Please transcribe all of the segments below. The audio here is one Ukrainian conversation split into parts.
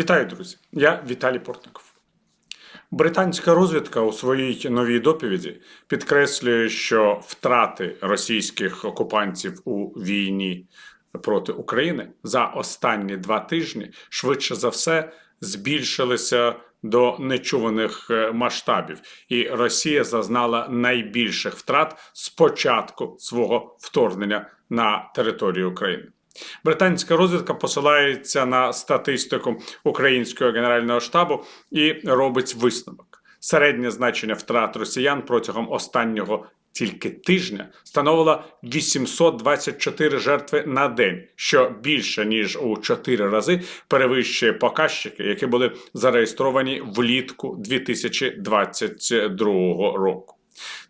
Вітаю, друзі! Я Віталій Портников. Британська розвідка у своїй новій доповіді підкреслює, що втрати російських окупантів у війні проти України за останні два тижні швидше за все збільшилися до нечуваних е, масштабів, і Росія зазнала найбільших втрат з початку свого вторгнення на територію України. Британська розвідка посилається на статистику українського генерального штабу і робить висновок. Середнє значення втрат росіян протягом останнього тільки тижня становило 824 жертви на день, що більше ніж у 4 рази перевищує показчики, які були зареєстровані влітку 2022 року.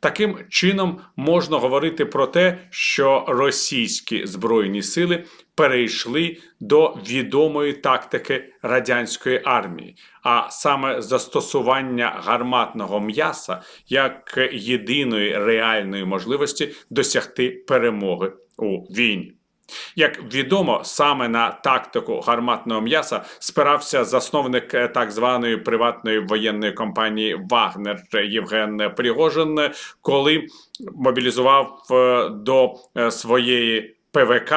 Таким чином можна говорити про те, що російські збройні сили перейшли до відомої тактики радянської армії, а саме застосування гарматного м'яса як єдиної реальної можливості досягти перемоги у війні. Як відомо, саме на тактику гарматного м'яса спирався засновник е, так званої приватної воєнної компанії Вагнер Євген Пригожин, коли мобілізував е, до е, своєї ПВК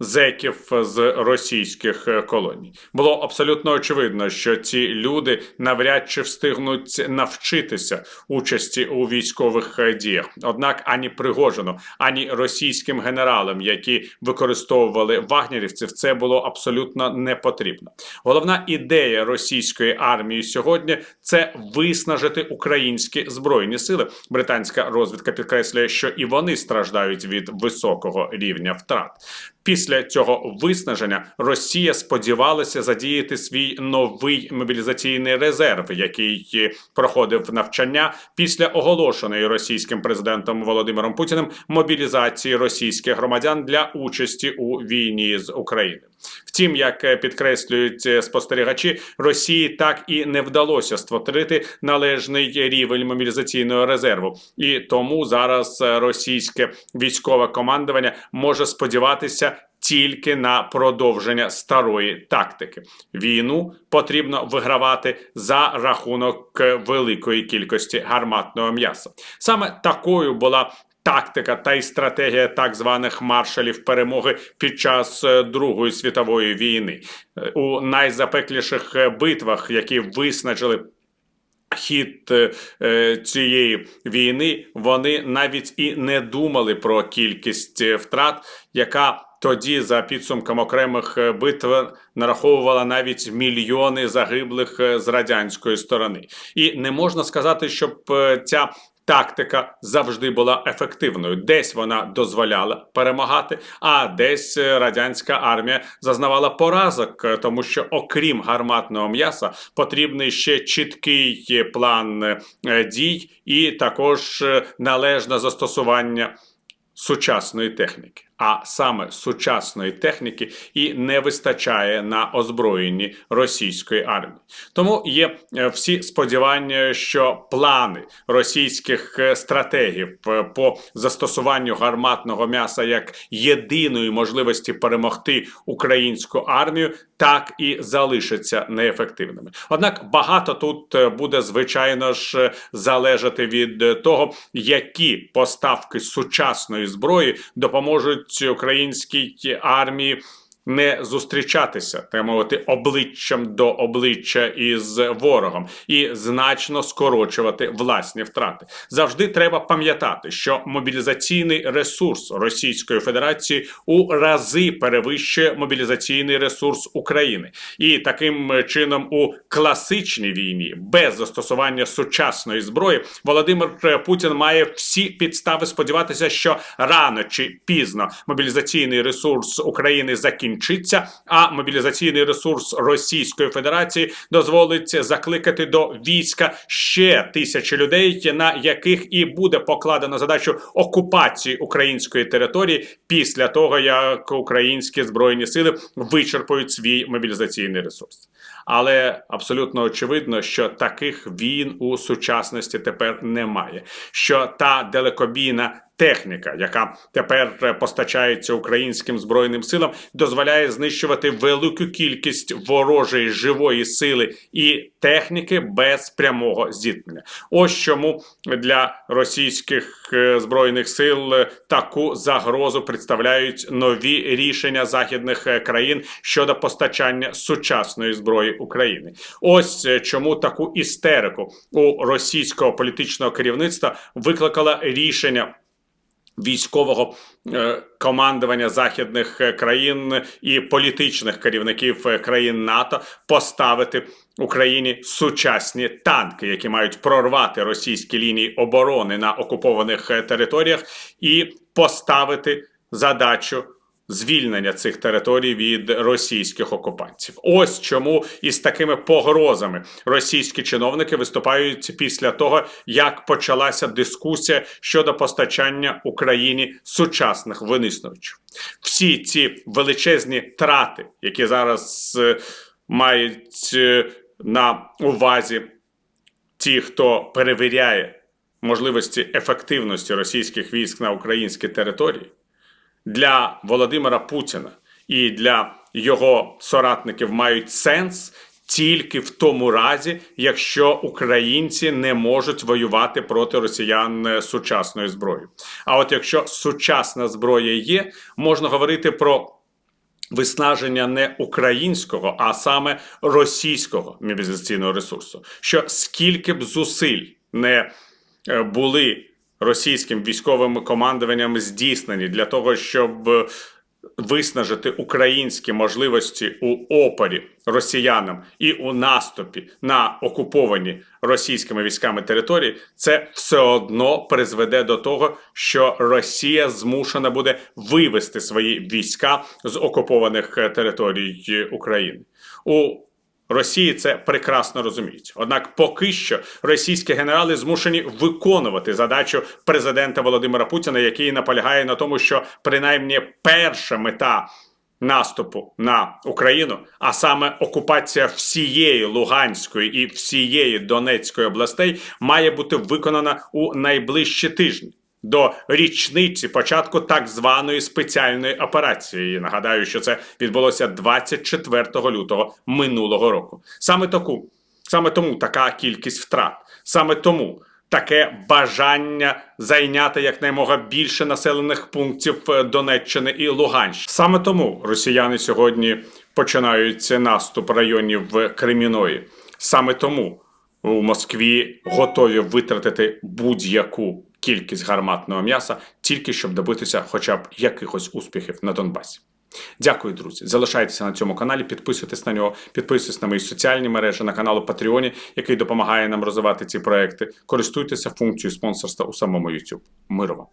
зеків з російських е, колоній. Було абсолютно очевидно, що ці люди навряд чи встигнуть навчитися участі у військових е, діях. Однак ані Пригожину, ані російським генералам, які використовували вагнерівців, це було абсолютно не потрібно. Головна ідея російської армії сьогодні це виснажити українські збройні сили. Британська розвідка підкреслює, що і вони страждають від високого рівня втрат. Після цього виснаження Росія сподівалася задіяти свій новий мобілізаційний резерв, який е, проходив навчання після оголошеної російським президентом Володимиром Путіним мобілізації російських громадян для участі у війні з Україною. Втім, як е, підкреслюють е, спостерігачі, Росії так і не вдалося створити належний рівень мобілізаційного резерву, і тому зараз російське військове командування може сподіватися тільки на продовження старої тактики. Війну потрібно вигравати за рахунок е, великої кількості гарматного м'яса. Саме такою була. Тактика та й стратегія так званих маршалів перемоги під час е, Другої світової війни. Е, у найзапекліших е, битвах, які виснажили хід цієї війни, вони навіть і не думали про кількість втрат, яка тоді, за підсумком окремих битв, нараховувала навіть мільйони загиблих з радянської сторони, і не можна сказати, щоб ця тактика завжди була ефективною. Десь вона дозволяла перемагати, а десь е, радянська армія зазнавала поразок, е, тому що, окрім гарматного м'яса, потрібний ще чіткий е, план дій і також належне застосування сучасної техніки. А саме сучасної техніки і не вистачає на озброєнні російської армії. Тому є е, всі сподівання, що плани російських е, стратегів е, по застосуванню гарматного м'яса як єдиної можливості перемогти українську армію так і залишаться неефективними. Однак багато тут буде звичайно ж залежати від того, які поставки сучасної зброї допоможуть українській армії. Не зустрічатися, так мовити, обличчям до обличчя із ворогом і значно скорочувати власні втрати. Завжди треба пам'ятати, що мобілізаційний ресурс Російської Федерації у рази перевищує мобілізаційний ресурс України, і таким чином у класичній війні без застосування сучасної зброї Володимир Путін має всі підстави сподіватися, що рано чи пізно мобілізаційний ресурс України закінчиться, а мобілізаційний ресурс Російської Федерації дозволить закликати до війська ще тисячі людей, на яких і буде покладено задачу окупації української території після того, як українські збройні сили вичерпують свій мобілізаційний ресурс. Але абсолютно очевидно, що таких війн у сучасності тепер немає. Що та далекобійна техніка, яка тепер е, постачається українським збройним силам, дозволяє знищувати велику кількість ворожої живої сили і техніки без прямого зіткнення. Ось чому для російських е, збройних сил е, таку загрозу представляють нові рішення західних країн щодо постачання сучасної зброї України. Ось чому таку істерику у російського політичного керівництва викликало рішення військового е, командування західних е, країн і політичних керівників е, країн НАТО поставити Україні сучасні танки, які мають прорвати російські лінії оборони на окупованих територіях, і поставити задачу. Звільнення цих територій від російських окупантів. Ось чому із такими погрозами російські чиновники виступають після того, як почалася дискусія щодо постачання Україні сучасних винищувачів. Всі ці величезні трати, які зараз е, мають е, на увазі ті, хто перевіряє можливості ефективності російських військ на українській території для Володимира Путіна і для його соратників мають сенс тільки в тому разі, якщо українці не можуть воювати проти росіян е, сучасною зброєю. А от якщо сучасна зброя є, можна говорити про. Виснаження не українського, а саме російського мобілізаційного ресурсу. Що скільки б зусиль не е, були російським військовим командуванням здійснені для того, щоб виснажити українські можливості у опорі росіянам і у наступі на окуповані російськими військами території, це все одно призведе до того, що Росія змушена буде вивести свої війська з окупованих е, територій е, України. У Росії це прекрасно розуміють. Однак, поки що російські генерали змушені виконувати задачу президента Володимира Путіна, який наполягає на тому, що принаймні перша мета наступу на Україну, а саме окупація всієї Луганської і всієї Донецької областей, має бути виконана у найближчі тижні до річниці початку так званої спеціальної операції. Нагадаю, що це відбулося 24 лютого минулого року. Саме таку, саме тому така кількість втрат, саме тому. Таке бажання зайняти якнаймога більше населених пунктів е, Донеччини і Луганщини. Саме тому росіяни сьогодні починають наступ районів Креміної. Саме тому у Москві готові витратити будь-яку кількість гарматного м'яса, тільки щоб добитися хоча б якихось успіхів на Донбасі. Дякую, друзі. Залишайтеся на цьому каналі, підписуйтесь на нього, підписуйтесь на мої соціальні мережі, на канал у Патреоні, який допомагає нам розвивати ці проекти. Користуйтеся функцією спонсорства у самому YouTube. Миру вам!